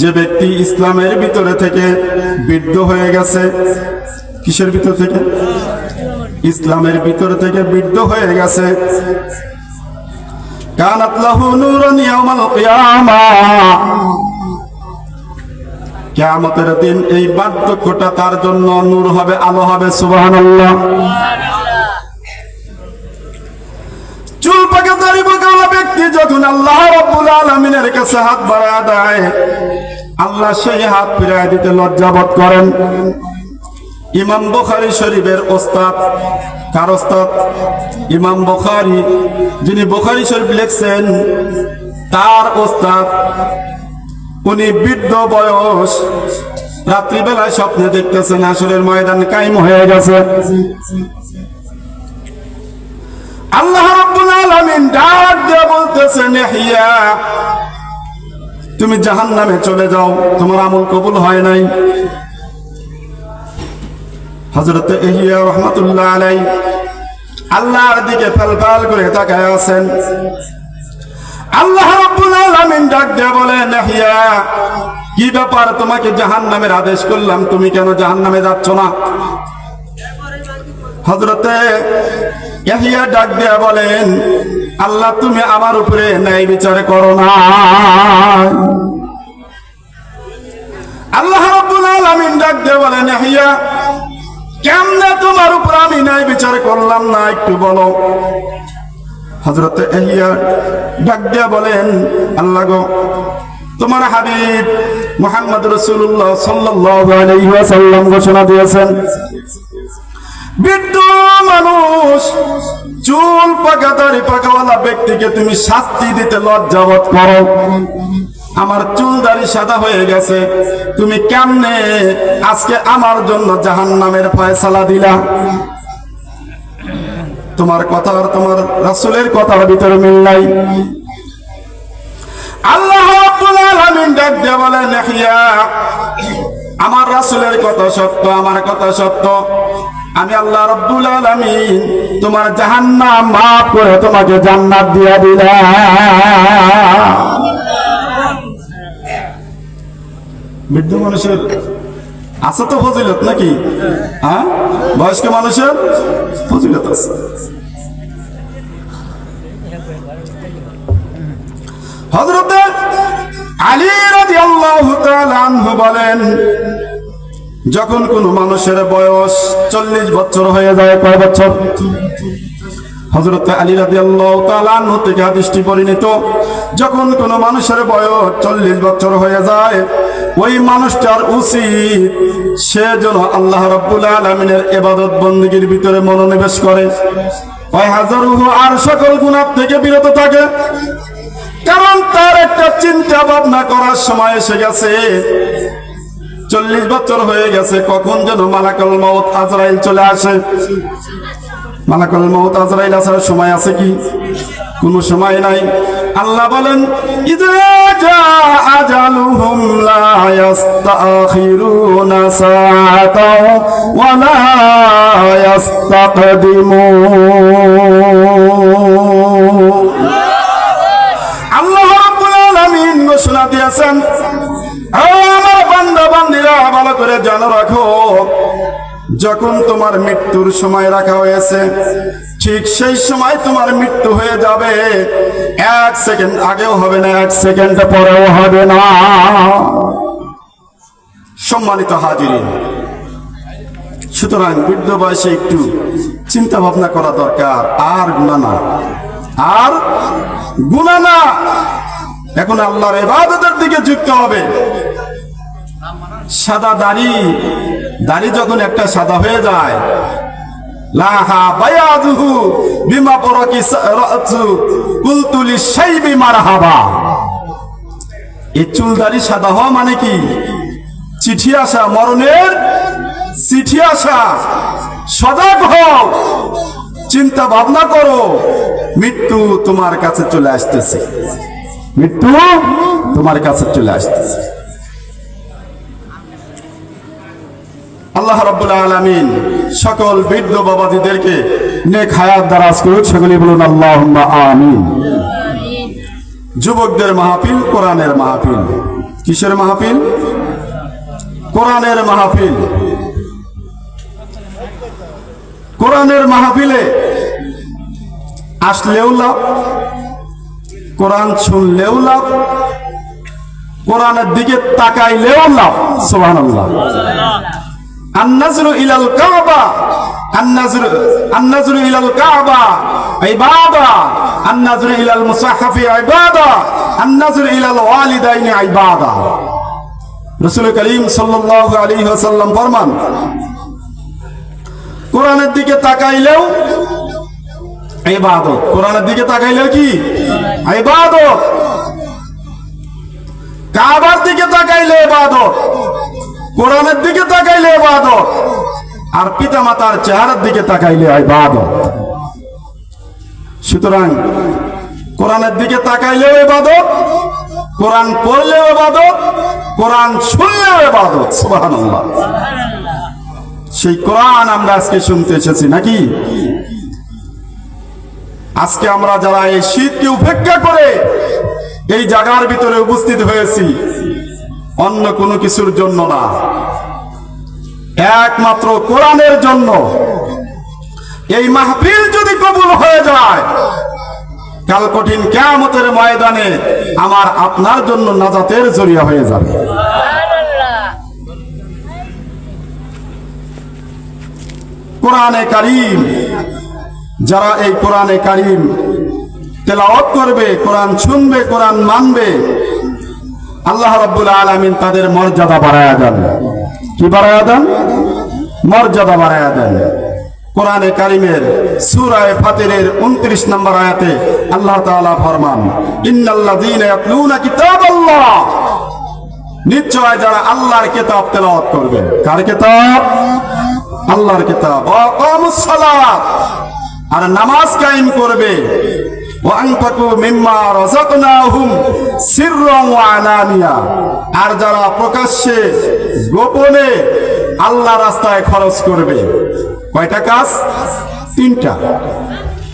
যে ব্যক্তি ইসলামের ভিতরে থেকে বৃদ্ধ হয়ে গেছে, কিসের ভিতর থেকে? ইসলামের ভিতর থেকে বৃদ্ধ হয়ে গেছে। কিয়ামতের দিন এই বার্ধক্যটা তার জন্য নূর হবে, আলো হবে, সুবহানাল্লাহ। চুল পাকে দাড়ি পাকাওয়ালা ব্যক্তি যখন আল্লাহ রাব্বুল আলামিনের কাছে হাত বাড়ায় দেয়, আল্লাহ সেই হাত ফিরায় দিতে লজ্জাবোধ করেন। ইমাম বুখারী শরীফের ওস্তাদ, কার ওস্তাদ? ইমাম বুখারী, যিনি বুখারী শরীফ লিখছেন, তার ওস্তাদ, উনি বৃদ্ধ বয়স, রাত্রিবেলায় স্বপ্নে দেখতেছেন আসরের ময়দান কায়েম হয়ে গেছে। আল্লাহ রাব্বুল ডাক দিয়ে বলতেছেন ইহইয়া তুমি জাহান্নামে চলে যাও, তোমার আমল কবুল হয় নাই। হযরত ইহইয়া রাহমাতুল্লাহ আলাই আল্লাহর দিকে ফালফাল করে তাকায় আছেন। আল্লাহ রাব্বুল আলামিন ডাক দিয়ে বলেন ইহইয়া কি ব্যাপার তোমাকে জাহান্নামের আদেশ করলাম? তুমি কেন জাহান্নামে যাচ্ছ না? হজরতে ইয়াহিয়া ডাক দিয়া বলেন, আল্লাহ, তুমি আমার উপরে ন্যায় বিচার করো না। আল্লাহ রাব্বুল আলামিন ডাক দিয়ে বলেন, ইয়াহিয়া, কেমনে তোমার উপর আমি ন্যায় বিচার করলাম না একটু বলো? হজরতে ইয়াহিয়া ডাক দিয়া বলেন, আল্লাহ গো, তোমার হাবিব মুহাম্মদ রাসূলুল্লাহ সাল্লাল্লাহু আলাইহি ওয়াসাল্লাম ঘোষণা দিয়েছেন বৃদ্ধ মানুষ, চুল পাকা, দাড়ি পাকাওয়ালা ব্যক্তিকে তুমি শাস্তি দিতে লজ্জাবোধ করো। আমার চুল, দাড়ি সাদা হয়ে গেছে। তুমি কেমনে আজকে আমার জন্য জাহান নামের ফয়সালা দিলা? তোমার কথা আর তোমার রাসুলের কথার ভিতরে মিল নাই। আল্লাহ বলেন আমার রাসূলের কথা সত্য, আমার কথা সত্য। আমি আল্লাহ রব্বুল আলামিন তোমার জাহান্নাম মাফ করে তোমাকে জান্নাত দিয়া দিলাম। বৃদ্ধ মানুষের আছে তো ফজিলত নাকি? হ্যাঁ? বয়স্ক মানুষের ফজিলত আছে। হযরতে আলী রাদিয়াল্লাহু তাআলা আনহু বলেন যখন কোনো মানুষের বয়স চল্লিশ বছর হয়ে যায়, কয় বছর? হজরত আলী রাজিয়াল্লাহ থেকে হাদিসটি পরিণত। যখন কোনো মানুষের বয়স চল্লিশ বছর হয়ে যায়, ওই মানুষটার উচিত সে যেন আল্লাহ রব্বুল আলমিনের এবাদত বন্দীগীর ভিতরে মনোনিবেশ করে। আর সকল গুণাব থেকে বিরত থাকে। কারণ তার একটা চিন্তা ভাবনা করার সময় এসে গেছে চল্লিশ বছর হয়ে গেছে, কখন যেন মালাকল মৌত আজরাইল চলে আসে? মালাকল মৌত আজরাইল আসার সময় আছে কি? কোনো সময় নাই। আল্লাহ বলেন আল্লাহ ঘোষণা দিয়েছেন আমার বান্দা বান্দিরা ভালো করে জানো রাখো, যখন তোমার মৃত্যুর সময় রাখা হয়েছে, ঠিক সেই সময় তোমার মৃত্যু হয়ে যাবে। এক সেকেন্ড আগেও হবে না, এক সেকেন্ড পরেও হবে না। সম্মানিত হাজিরিন, সুতরাং বৃদ্ধ বয়সে একটু চিন্তা ভাবনা করা দরকার, আর গুণা না, আর গুণা না। এখন আল্লাহর ইবাদতের দিকে যুক্ত হবে। সাদা দাড়ি। দাড়ি যখন একটা সাদা হয়ে যায়, লাহা বায়াদুহু বিমা পরকি কুলতুলি শাইবি মারহাবা। এই চুল দাড়ি সাদা হওয়া মানে কি? চিঠি আসা, মরণের চিঠি আসা। সজাগ হও, চিন্তা ভাবনা করো, মৃত্যু তোমার কাছে চলে আসতেছে। মৃত্যু তোমার কাছে চলে আসতেছে। আল্লাহ রাব্বুল আলামিন সকল বৃদ্ধ বাবাজিদেরকে নেক হায়াত দারাজ করুক সকলে বলুন আল্লাহুম্মা আমিন। যুবকদের মাহফিল, কোরআনের মাহফিল। কিসের মাহফিল? কোরআনের মাহফিল। কোরআনের মাহফিলে আসলেও লাভ, কোরআন শুনলেও লাভ, কোরআনের দিকে তাকাইলেও লাভ, সুবহানাল্লাহ। النظر إلى الكعبة النظر النظر إلى الكعبة عبادة النظر إلى المصحف عبادة النظر إلى الوالدين عبادة রসুল করিম সাল্লাল্লাহু আলাইহি ওয়াসাল্লাম ফরমান কোরআনের দিকে তাকাইলেও ইবাদত কোরআনের দিকে তাকাইলেও কি ইবাদত কাবার দিকে তাকাইলে ইবাদত কোরআনের দিকে তাকাইলে ইবাদত, আর পিতা মাতার চেহারার দিকে তাকাইলে ইবাদত। সুতরাং কোরআনের দিকে তাকাইলেও ইবাদত, কোরআন পড়লেও ইবাদত, কোরআন শুনলেও ইবাদত, সুবহানাল্লাহ। সেই কোরআন আমরা আজকে শুনতে এসেছি নাকি? আজকে আমরা যারা এই শীতকে উপেক্ষা করে এই জায়গার ভিতরে উপস্থিত হয়েছি অন্য কোনো কিছুর জন্য না। একমাত্র কোরআনের জন্য। এই মাহফিল যদি কবুল হয়ে যায় কাল কঠিন কেয়ামতের ময়দানে আমার আপনার জন্য নাজাতের জরিয়া হয়ে যাবে। কোরআনে কারিম, যারা এই কোরআনে কারিম তেলাওয়াত করবে, কোরআন শুনবে, কোরআন মানবে আল্লাহ রাব্বুল আলামিন তাদের মর্যাদা বাড়ায়া দেন। কি বাড়ায়া দেন? মর্যাদা বাড়ায়া দেন। কোরআনে কারিমের সূরায়ে ফাতিরের 29 নম্বর আয়াতে আল্লাহ তাআলা ফরমান, ইন্নাল্লাযীনা ইয়াতলুনা কিতাবাল্লাহ। নিশ্চয় যারা আল্লাহর কিতাব তেলাওয়াত করবে। কার কিতাব? আল্লাহর কিতাব। আর নামাজ কায়েম করবে। আর যারা প্রকাশ্যে, গোপনে আল্লাহ রাস্তায় খরচ করবে, কয়টা কাজ? তিনটা।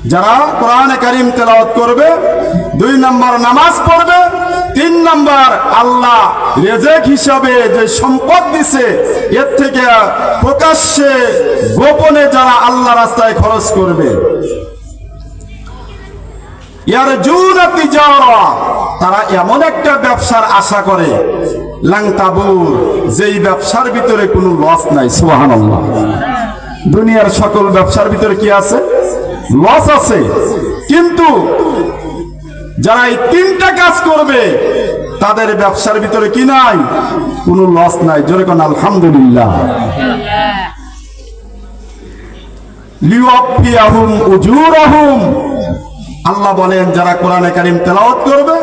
যারা কোরআনে কারিম তেলাওয়াত করবে, দুই নম্বর নামাজ পড়বে, তিন নম্বর আল্লাহ রেজেক হিসাবে যে সম্পদ দিছে, এর থেকে প্রকাশ্যে গোপনে যারা আল্লাহ রাস্তায় খরচ করবে তারা এমন একটা ব্যবসার আশা করে লাংতাবুর যেই ব্যবসার ভিতরে কোনো লস নাই, সুবহানাল্লাহ। দুনিয়ার সকল ব্যবসার ভিতরে কি আছে? লস আছে। কিন্তু যারা এই তিনটা কাজ করবে, তাদের ব্যবসার ভিতরে কি নাই? কোনো লস নাই। জোরে কোন, আলহামদুলিল্লাহ। আল্লাহ বলেন, যারা কোরআনে কারিম তেলাওয়াত করবে,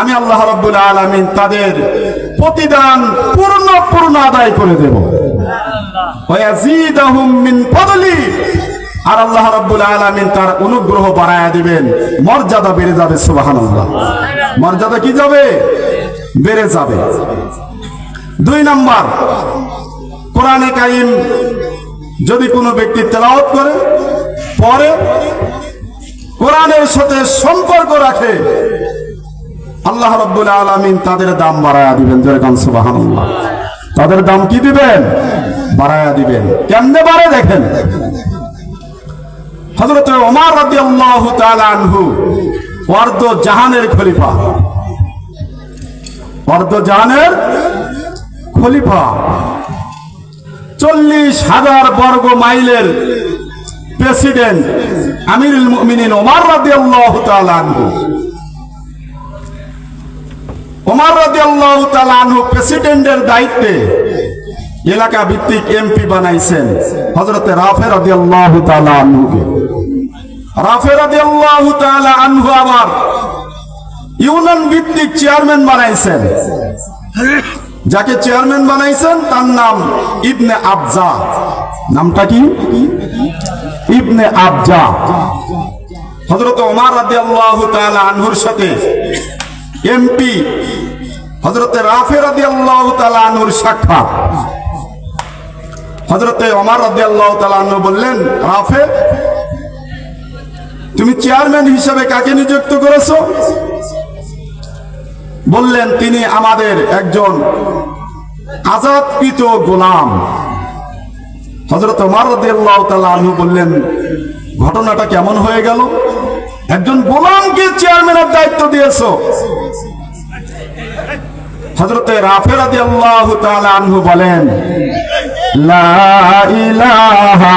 আমি আল্লাহ রাব্বুল আলামিন তাদের প্রতিদান পূর্ণ পূর্ণ আদায় করে দেব। আর আল্লাহ রাব্বুল আলামিন তার অনুগ্রহ বাড়ায়া দিবেন। মর্যাদা বেড়ে যাবে, সুবহানাল্লাহ। মর্যাদা কি যাবে? বেড়ে যাবে। দুই নাম্বার, কোরআনে কারিম যদি কোনো ব্যক্তি তেলাওয়াত করে, পরে কোরআনের সাথে সম্পর্ক রাখে। আল্লাহ রাব্বুল আলামিন তাদের দাম বাড়ায়া দিবেন যেরকম সুবহানাল্লাহ। তাদের দাম কি দিবেন? বাড়ায়া দিবেন। কেমনে বাড়ে দেখেন? হযরত ওমর রাদিয়াল্লাহু তাআলা আনহু, অর্ধ জাহানের খলিফা। অর্ধ জাহানের খলিফা। চল্লিশ হাজার বর্গ মাইলের প্রেসিডেন্ট আমিরুল মুমিনিন ওমর রাদিয়াল্লাহু তাআলা আনহু। ওমর রাদিয়াল্লাহু তাআলা আনহু প্রেসিডেন্টের দায়িত্বে এলাকা ভিত্তিক এমপি বানাইছেন হযরতে রাফে রাদিয়াল্লাহু তাআলা আনহুকে। রাফে রাদিয়াল্লাহু তাআলা আনহু আবার ইউনিয়ন ভিত্তিক চেয়ারম্যান বানাইছেন। যাকে চেয়ারম্যান বানাইছেন তার নাম ইবনে আবজা। নামটা কি? ইবনে আবজা। হযরত ওমর রাদিয়াল্লাহু তাআলা আনহুর সাথে এমপি হযরতে রাফে রাদিয়াল্লাহু তাআলা আনহুর সাক্ষাৎ। হজরতে অমর রদি আল্লাহ বললেন, রাফে, তুমি চেয়ারম্যান হিসেবে কাকে নিযুক্ত করেছ? বললেন, তিনি আমাদের একজন আজাদকৃত গোলাম। হজরত আলহু আনহু বললেন, ঘটনাটা কেমন হয়ে গেল? একজন গোলামকে চেয়ারম্যানের দায়িত্ব দিয়েছ। হজরতে রাফের আদি আল্লাহ আনহু বলেন, লা ইলাহা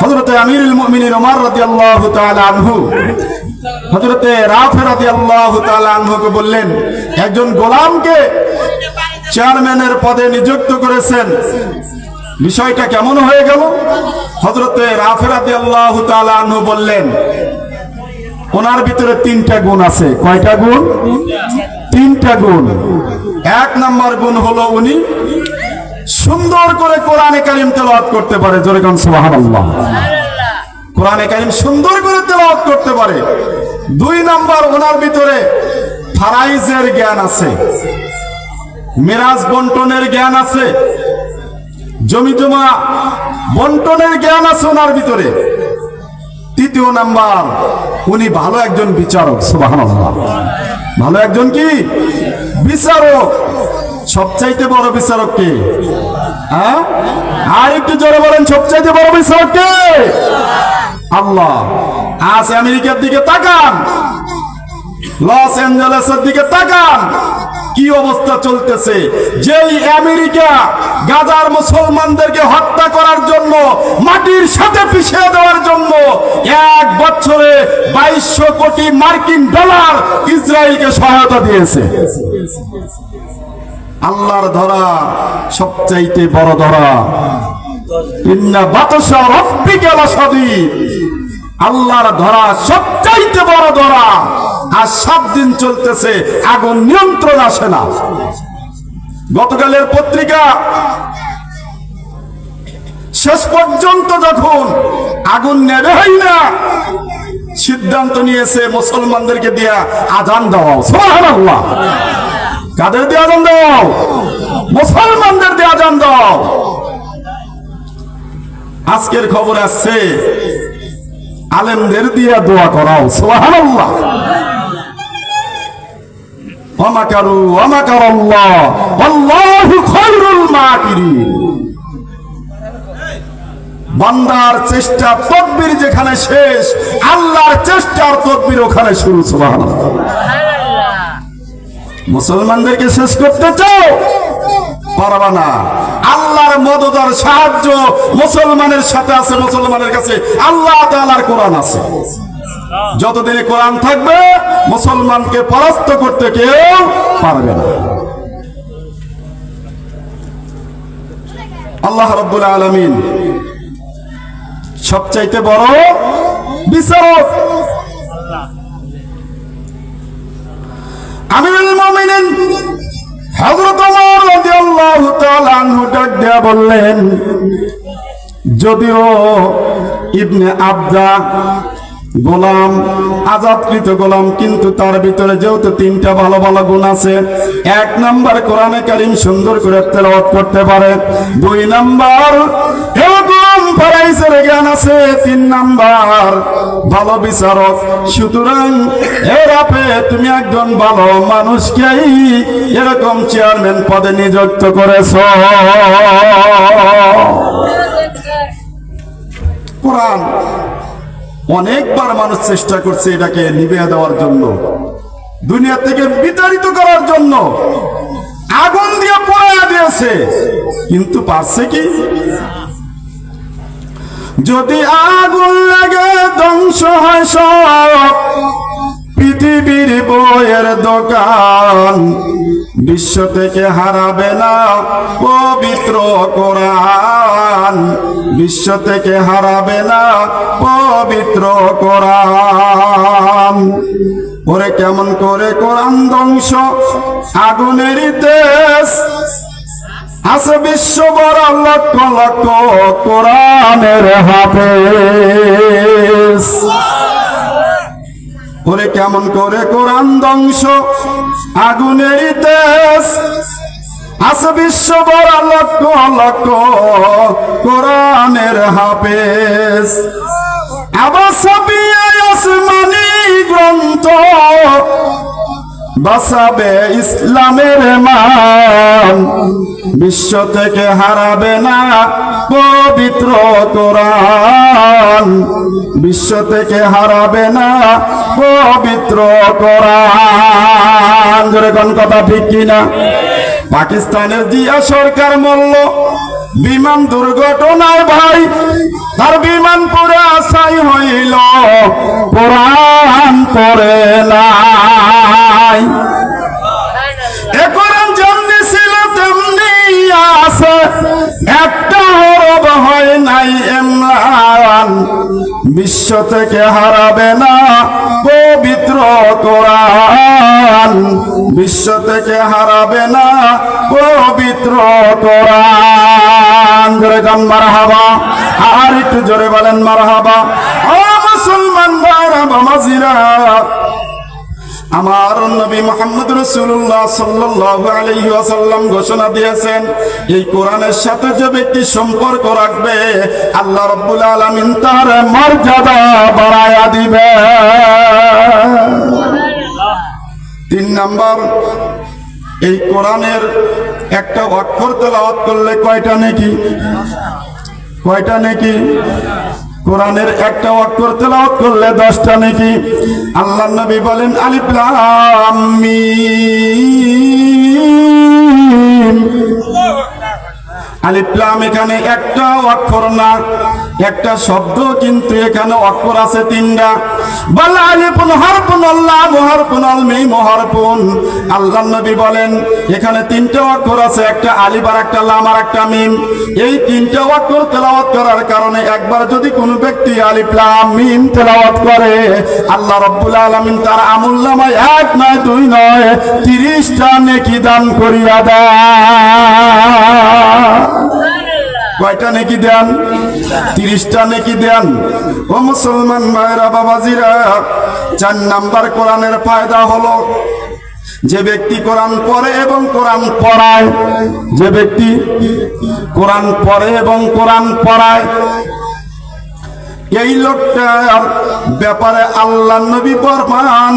হজরতে আমিরুল মুমিনিন ওমর রাদিয়াল্লাহু তাআলা আনহু হজরতে রাফে রাদিয়াল্লাহু তাআলা আনহুকে বললেন, একজন গোলামকে চেয়ারম্যানের পদে নিযুক্ত করেছেন। বিষয়টা কেমন হয়ে গেল? হজরতে রাফে রাদিয়াল্লাহু আনহু বললেন, ওনার ভিতরে তিনটা গুণ আছে। কয়টা গুণ? তিনটা গুণ। এক নাম্বার গুণ হলো উনি সুন্দর করে কোরআনে কারিম তেলাওয়াত করতে পারে। জোরে কান, সুবহানাল্লাহ। কোরআনে কারিম সুন্দর করে তেলাওয়াত করতে পারে। দুই নাম্বার, ওনার ভিতরে ফারাইজের জ্ঞান আছে। মিরাজ বন্টনের জ্ঞান আছে। জমি জমা বন্টনের জ্ঞান আছে ওনার ভিতরে। তৃতীয় নাম্বার, উনি ভালো একজন বিচারক, সুবহানাল্লাহ। ভালো একজন কি? বিচারক। সবচাইতে বড় বিচারক কে? হ্যাঁ? আর একটু জোরে বলেন, সবচাইতে বড় বিচারক কে? আল্লাহ। আজ আমেরিকার দিকে তাকান। লস অ্যাঞ্জেলেসের দিকে তাকান। কি অবস্থা চলতেছে? যেই আমেরিকা গাজার মুসলমানদেরকে হত্যা করার জন্য, মাটির সাথে পিছিয়ে দেওয়ার জন্য এক বছরে বাইশশো কোটি মার্কিন ডলার ইসরায়েলকে সহায়তা দিয়েছে। আল্লাহর ধরা সবচাইতে বড় ধরা। ইন্না বাতাসা রব্বিকা লাসাদীদ আল্লাহর ধরা সবচাইতে বড় ধরা। আর সাত দিন চলতেছে, আগুন নিয়ন্ত্রণ আসে না। গতকালের পত্রিকা শেষ পর্যন্ত যখন আগুন নেবে হয় না, সিদ্ধান্ত নিয়েছে মুসলমানদেরকে দিয়া আজান দেওয়া। সুবহানাল্লাহ। কাদের দিয়ে আজান দাও। মুসলমানদের দিয়ে আজান দাও। আজকের খবর আসছে, আলেমদের দিয়া দোয়া করাও, সুবহানাল্লাহ। ওয়ামাকারু, ওয়ামাকারাল্লাহ আল্লাহু খায়রুল মাকিরিন। বান্দার চেষ্টা তদবির যেখানে শেষ, আল্লাহর চেষ্টার তদবির ওখানে শুরু, সুবহানাল্লাহ। মুসলমানদেরকে শেষ করতে চাও? পারবা না। আল্লাহর মদদার সাহায্য মুসলমানের সাথে আছে, মুসলমানের কাছে। আল্লাহ তাআলার কোরআন আছে। যতদিনে কোরআন থাকবে, মুসলমানকে পরাস্ত করতে কেউ পারবে না। আল্লাহ রাব্বুল আলামিন সবচাইতে বড় বিচারক। আমিরুল দেয়া বললেন, যদিও ইবনে আবজা গোলাম, আজাদকৃত গোলাম, কিন্তু তার ভিতরে যেহেতু তিনটা ভালো ভালো গুণ আছে, এক নাম্বার কোরআনে কারিম সুন্দর করে তেলাওয়াত করতে পারে, দুই নাম্বার ফারাইজের জ্ঞান আছে, তিন নাম্বার, ভালো বিচারক। সুতরাং এর আপে তুমি একজন ভালো মানুষকেই এরকম চেয়ারম্যান পদে নিযুক্ত করেছ। কোরআন, অনেকবার মানুষ চেষ্টা করছে এটাকে নিবে দেওয়ার জন্য, দুনিয়া থেকে বিতাড়িত করার জন্য। আগুন দিয়ে পোড়া দিয়েছে, কিন্তু পারছে কি? যদি আগুন লাগে ধ্বংস হয় সব, পৃথিবীর বইয়ের দোকান বিশ্ব থেকে হারাবে না পবিত্র কোরআন। বিশ্ব থেকে হারাবে না পবিত্র কোরআন। ওরে কেমন করে কোরআন ধ্বংস, আগুনের দেশ আছে বিশ্ব বড় লক্ষ লক্ষ কোরআনের হাফেজ। ওরে কেমন করে কোরআন ধ্বংস, আগুনের দেশ আছে বিশ্ব বড় লক্ষ লক্ষ কোরআনের হাফেজ। আবার সাবিয়ে আসমানি গ্রন্থ বাঁচাবে ইসলামের মান। বিশ্ব থেকে হারাবে না পবিত্র কোরআন। বিশ্ব থেকে হারাবে না পবিত্র কোরআন। জোরে কোন কথা ঠিক কিনা? পাকিস্তানের জিয়া সরকার মল্ল বিমান দুর্ঘটনায় ভাই, তার বিমান পুরে আশাই হইল কোরআন পড়ে নাই। বিশ্ব থেকে হারাবে না পবিত্র কোরআন। বিশ্ব থেকে হারাবে না পবিত্র কোরআন। জোরে মারহাবা। আর একটু জোরে বলেন মারহাবা। ও মুসলমান ভাইরা বামাজিরা আমার নবী মোহাম্মদ রসুল্লাহ সাল্লাল্লাহু আলাইহি ওয়াসাল্লাম ঘোষণা দিয়েছেন, এই কোরআনের সাথে যে ব্যক্তি সম্পর্ক রাখবে, আল্লাহ রাব্বুল আলামিন তার মর্যাদা বাড়ায়া দিবে তিন নাম্বার এই কোরআনের একটা অক্ষর তেলাওয়াত করলে কয়টা নাকি? কয়টা নাকি? কোরআনের একটা অক্ষর তেলাওয়াত করলে দশটা নাকি? আল্লাহ নবী বলেন, আলিফ লাম মিম আলিফ লাম, এখানে একটা অক্ষর না, একটা শব্দ কিন্তু এখানে অক্ষর আছে তিনটা। বল আলিপুন হরফুন, আল্লাহ, হরফুন আল মিম হরফুন আল্লাহ নবী বলেন, এখানে তিনটা অক্ষর আছে, একটা আলিফ আর একটা লাম আর একটা মিম। এই তিনটা অক্ষর তেলাওয়াত করার কারণে একবার যদি কোনো ব্যক্তি আলিফ, লাম, মিম তেলাওয়াত করে, আল্লাহ রব্বুল আলামিন তার আমল নামায় এক নয়, দুই নয়, তিরিশটা নেকি দান করিয়া দেয়। কয়টা নেকি দেন? তিরিশটা নেকি দেন? ও মুসলমান ভাইরা বাবাজিরা, চার নাম্বার কোরআনের ফায়দা হলো যে ব্যক্তি কোরআন পড়ে এবং কোরআন পড়ায়, যে ব্যক্তি কোরআন পড়ে এবং কোরআন পড়ায়, এই লোকটার ব্যাপারে আল্লাহ নবী ফরমান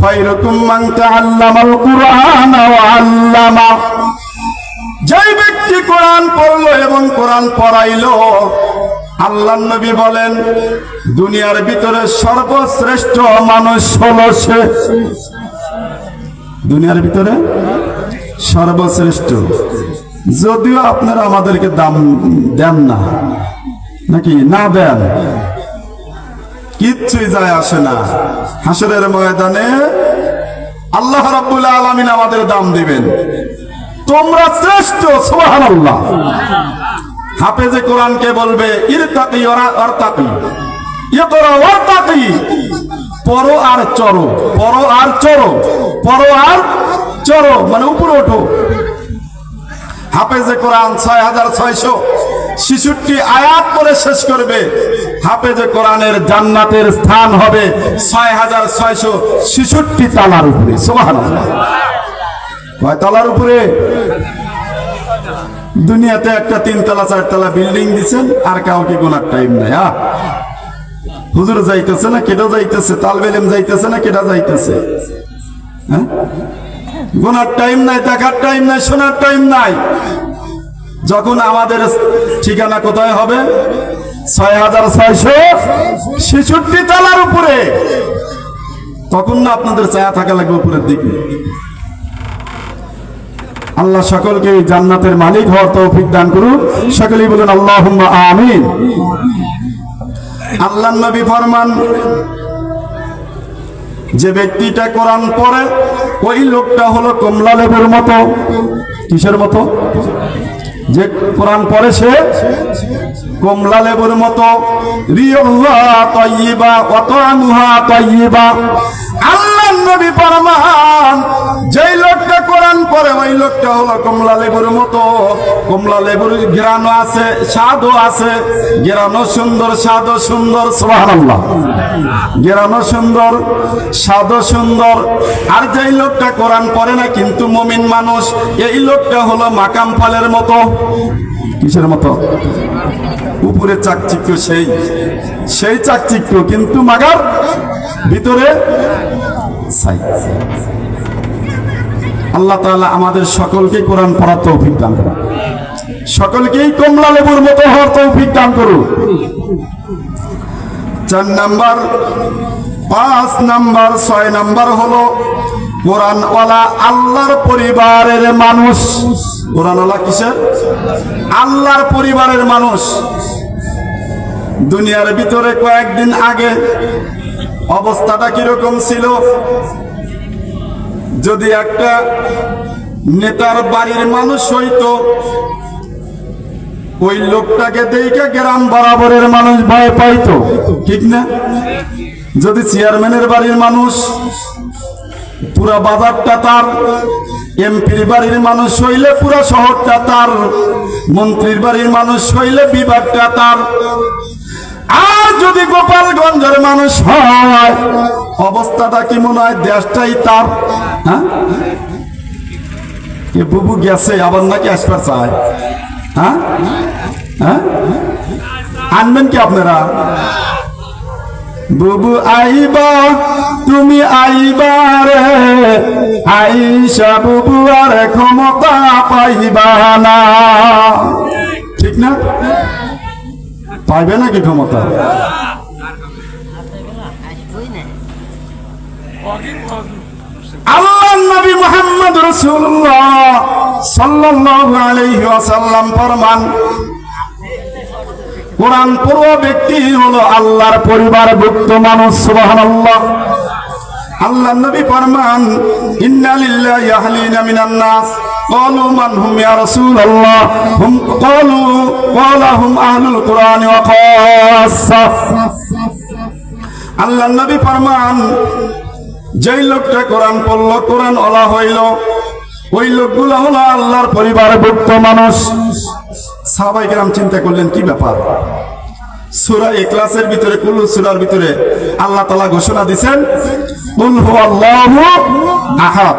খৈরকুম মান তাআল্লামাল কুরআন আল্লামা। যেই ব্যক্তি কোরআন পড়ল এবং কোরআন পড়াইলো, আল্লাহ নবী বলেন, দুনিয়ার ভিতরে সর্বশ্রেষ্ঠ মানুষ হলো সে। দুনিয়ার ভিতরে সর্বশ্রেষ্ঠ। যদিও আপনারা আমাদেরকে দাম দেন না, নাকি না দেন? কিচ্ছুই যায় আসে না। হাসরের ময়দানে আল্লাহ রাব্বুল আলামিন আমাদের দাম দিবেন। তোমরা শ্রেষ্ঠ, সুবহানাল্লাহ। হাফেজে কোরআনকে বলবে, ইরতাকি অর্তাকি। ইকরা ওয়ারতাকি পড়ো আর চরো পড়ো আর চরো পড়ো আর চরো মানে উপরে ওঠো। হাফেজে কোরআন ছয় হাজার ছয়শো শিশুটি আয়াত করে শেষ করবে। হাফেজে কোরআনের জান্নাতের স্থান হবে ছয় হাজার ছয়শো শিশুটি তালার উপরে, সুবহানাল্লাহ। কয় তলার উপরে? দুনিয়াতে একটা তিনতলা, চারতলা বিল্ডিং দিচ্ছেন আর কাউকে গোনার টাইম নাই হ্যাঁ হুজুর যাইতেছে না কেটা যাইতেছে? তালবেলেম যাইতেছে না কেটা যাইতেছে? হ্যাঁ? গোনার টাইম নাই দেখার টাইম নাই শোনার টাইম নাই। যখন আমাদের ঠিকানা কোথায় হবে? ছয় হাজার ছয়শো ছেষট্টি তলার উপরে। তখন না আপনাদের ছায়া থাকা লাগবে উপরের দিকে। আল্লাহ সকলকে জান্নাতের মালিক হওয়ার তৌফিক দান করুন। সকলেই বলুন আল্লাহ আমিন। আল্লাহ নবী ফরমান, যে ব্যক্তিটা কোরআন পড়ে, ওই লোকটা হলো কমলা লেবুর মতো। কিসের মতো? যে কোরআন পড়ে সে কমলা লেবুর মতো। রিয়ুহা তাইয়িবা ওয়া তা'মুহা তাইয়িবা আল্লাহ নবী ফরমান যেই লোকটা কোরআন পরে ওই লোকটা হলো কমলা লেবুর মতো। কমলা লেবুর ঘেরানো আছে, স্বাদও আছে। ঘেরানো সুন্দর, স্বাদও সুন্দর, সুবহানাল্লাহ। ঘেরানো সুন্দর, স্বাদও সুন্দর। আর যেই লোকটা কোরআন পড়ে না, কিন্তু মমিন মানুষ, এই লোকটা হলো মাকাম ফলের মতো। কিসের মতো? উপরে চাকচিক্য সেই সেই চাকচিক্য, কিন্তু মাগার ভিতরে আল্লাহ তাআলা আমাদের সকলকে কোরআন পড়ার তৌফিক দান করুন। সকলকেই কমলা লেবুর মতো হওয়ার তৌফিক দান করুন। চার নাম্বার, পাঁচ নাম্বার, ছয় নাম্বার হলো কোরআনওয়ালা আল্লাহর পরিবারের মানুষ। কোরআনওয়ালা কিসের? আল্লাহর পরিবারের মানুষ। দুনিয়ার ভিতরে কয়েকদিন আগে অবস্থাটা কীরকম ছিল? যদি একটা নেতার বাড়ির মানুষ হইতো, ওই লোকটাকে দেখে গ্রাম বরাবরের মানুষ ভয় পাইতো, ঠিক না? যদি চেয়ারম্যানের বাড়ির মানুষ, পুরা বাজারটা তার, এমপির বাড়ির মানুষ হইলে পুরা শহরটা তার, মন্ত্রীর বাড়ির মানুষ হইলে বিভাগটা তার আর যদি গোপালগঞ্জের মানুষ হয়, অবস্থাটা কি মনে হয় দেশটাই তার? হ্যাঁ? বুবু গেছে, আবার নাকি আসবার চায়। হ্যাঁ? হ্যাঁ? আনবেন কি আপনারা? বুবু আইবা, তুমি আইবা রে। আইসা বুবু আর ক্ষমতা পাইবা না। ঠিক না? পাইবে নাকি ক্ষমতা? আল্লাহ নবী ফরমান ব্যক্তি হলো আল্লাহর পরিবারভুক্ত মানুষ, সুবহানাল্লাহ। আল্লাহ নবী ফরমান, ইন্না লিল্লাহি আহলিনা মিনান নাস। قالوا من هم يا رسول الله هم قالوا قال هم أهل القرآن وخاصة আল্লাহ নবী ফরমান যেই লোকটা কোরআন পড়লো কোরআন ওলা হইল ওই লোকগুলো হলো আল্লাহর পরিবারভুক্ত মানুষ সাহাবাই কেরাম চিন্তা করলেন কি ব্যাপার সুরা এক্লাসের ভিতরে কুলু সুরার ভিতরে আল্লাহ তালা ঘোষণা দিছেন কুল হু আল্লাহু আহাদ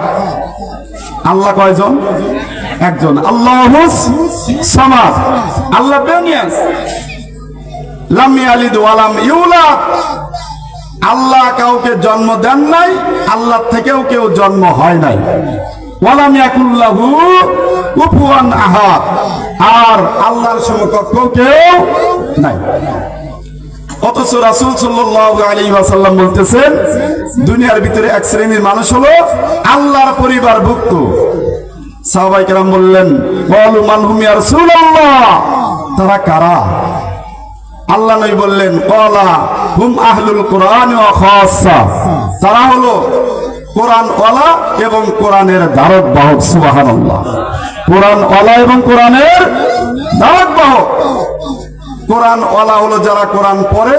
আল্লাহ কয়জন? একজন। আল্লাহ সমাজ আল্লাহ বেনিয়াস লাম ইয়ালিদ ওয়ালাম ইউলাদ। আল্লাহ কাউকে জন্ম দেন নাই আল্লাহ থেকেও কেউ জন্ম হয় নাই। ওয়ালাম ইয়াকুল্লাহু কুফুয়ান আহাদ। আর আল্লাহর সমকক্ষ কেউ নাই। অথচ রাসূল ওয়াসাল্লাম বলতেছেন, দুনিয়ার ভিতরে এক শ্রেণির মানুষ হলো আল্লাহর পরিবার ভুক্ত সাহাবাই কেরাম বললেন তারা কারা? আল্লাহ নবী বললেন কলা হুম আহলুল কোরআন তারা হলো কোরআন ওয়ালা এবং কোরআনের ধারক বাহক সুবহানাল্লাহ। কোরআন ওয়ালা এবং কোরআনের ধারক বাহক কোরআন ওয়ালা হলো যারা কোরআন পড়ে,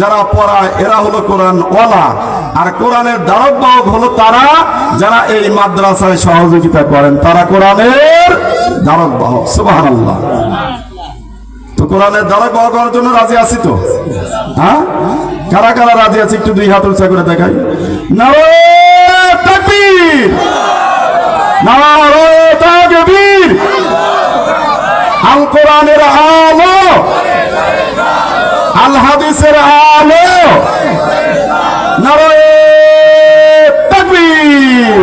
যারা পড়ায় এরা হলো কোরআন ওয়ালা আর কোরআনের ধারক বাহক হলো তারা যারা এই মাদ্রাসায় সহযোগিতা করেন, তারা কোরআনের ধারক বাহক সুবহানাল্লাহ। তো কোরআনের দ্বারা পাওয়া করার জন্য রাজি আছি তো? হ্যাঁ? কারা কারা রাজি আছে একটু দুই হাত উঁচা করে দেখাই। নারায়ে তাকবীর! নারায়ে তাকবীর! আল কোরআনের আলো। আল হাদিসের আলো। তাকবীর।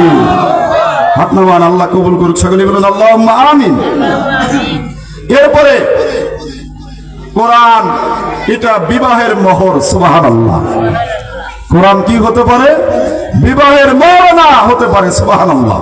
আল্লাহ কবুল করুক সকলে বলুন, আল্লাহুম্মা আমিন। এরপরে কোরআন, এটা বিবাহের মোহর সুবাহান আল্লাহ কোরআন কি হতে পারে? বিবাহের মোহর না হতে পারে সুবাহান আল্লাহ